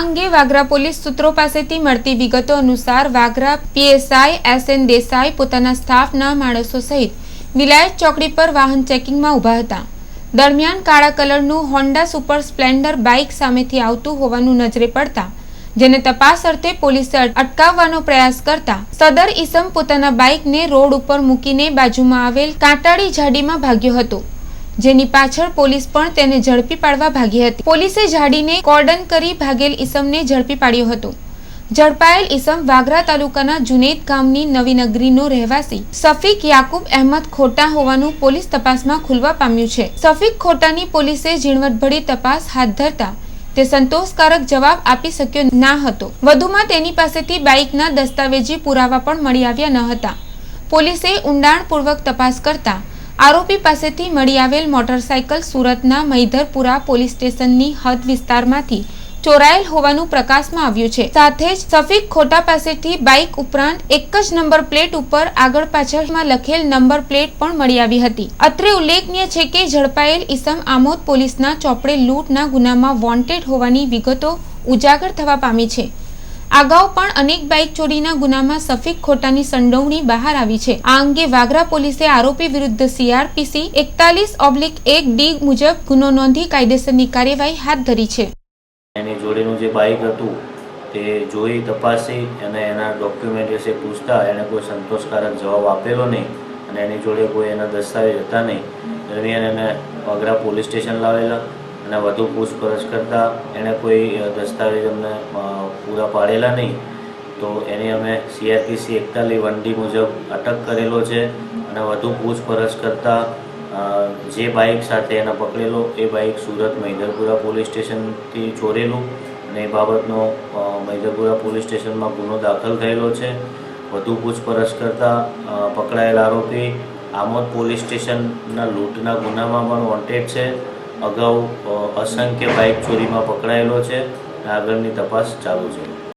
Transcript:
અંગે વાગરા પોલીસ સૂત્રો પાસેથી મળતી વિગતો અનુસાર Vagra PSI S N Desai પોતાના સ્ટાફના માણસો સહિત વિલાયત ચોકડી પર વાહન ચેકિંગમાં ઊભા હતા. દરમિયાન કાળા કલરનું હોન્ડા સુપર સ્પ્લેન્ડર બાઇક સામેથી આવતું હોવાનું નજરે પડતા, જેને તપાસ અર્થે પોલીસે અટકાવવાનો પ્રયાસ કરતા, સદર ઈસમ પોતાના બાઇકને રોડ ઉપર મૂકીને બાજુમાં આવેલ કાંટાળી ઝાડીમાં ભાગ્યો હતો. જેની પાછળ પોલીસ પણ તેને ઝડપી પાડવા ભાગી હતી. પોલીસે ઝાડીને કોર્ડન કરી ભાગેલ ઈસમને ઝડપી પાડ્યો હતો. ઝડપાયેલ ઈસમ વાગરા તાલુકાના જુનેદ ગામની નવી રહેવાસી. સફીક યાકુબ અહેમદ ખોટા હોવાનું પોલીસ તપાસમાં ખુલવા પામ્યું છે. સફીક ખોટાની પોલીસે ઝીણવટભરી તપાસ હાથ ધરતા તે સંતોષકારક જવાબ આપી શક્યો ના હતો. વધુમાં તેની પાસેથી બાઇકના દસ્તાવેજી પુરાવા પણ મળી આવ્યા ન હતા. પોલીસે ઊંડાણપૂર્વક તપાસ કરતા આરોપી પાસેથી મળી આવેલ મોટરસાયકલ સુરતના મૈધરપુરા પોલીસ સ્ટેશનની હદ વિસ્તારમાંથી ચોરાયેલ હોવાનું પ્રકાશમાં આવ્યું છે. સાથે જ સફીક ખોટા પાસેથી બાઇક ઉપરાંત એક જ નંબર પ્લેટ ઉપર આગળ પાછળમાં લખેલ નંબર પ્લેટ પણ મળી આવી હતી. અત્રે ઉલ્લેખનીય છે કે ઝડપાયેલ ઈસમ આમોદ પોલીસના ચોપડે લૂંટના ગુનામાં વોન્ટેડ હોવાની વિગતો ઉજાગર થવા પામી છે. અગાઉ પણ અનેક બાઇક ચોરીના ગુનામાં સફીક ખોટાની સંડોવણી બહાર આવી છે. આ અંગે વાગરા પોલીસે આરોપી વિરુદ્ધ સીઆરપીસી એકતાલીસ ઓબ્લિક એક ડી મુજબ ગુનો નોંધી કાયદેસરની કાર્યવાહી હાથ ધરી છે. એની જોડેનું જે બાઇક હતું, તે જોઈ તપાસી અને એના ડોક્યુમેન્ટ વિશે પૂછતા એને કોઈ સંતોષકારક જવાબ આપેલો નહીં અને એની જોડે કોઈ એના દસ્તાવેજ હતા નહીં. દરમિયાન એને વાગરા પોલીસ સ્ટેશન લાવેલા. અને વધુ પૂછપરછ કરતાં એણે કોઈ દસ્તાવેજ અમને પૂરા પાડેલા નહીં. તો એની અમે સીઆરપીસી એકતાલી વનડી મુજબ અટક કરેલો છે અને વધુ પૂછપરછ કરતાં જે બાઇક સાથે એને પકડેલો, એ બાઇક સુરત મૈદરપુરા પોલીસ સ્ટેશનથી ચોરેલું અને એ બાબતનો મહિધરપુરા પોલીસ સ્ટેશનમાં ગુનો દાખલ થયેલો છે. વધુ પૂછપરછ કરતાં પકડાયેલ આરોપી આમોદ પોલીસ સ્ટેશનના લૂંટના ગુનામાં પણ વોન્ટેડ છે. અગાઉ અસંખ્ય બાઇક ચોરીમાં પકડાયેલો છે આગળની તપાસ ચાલુ છે.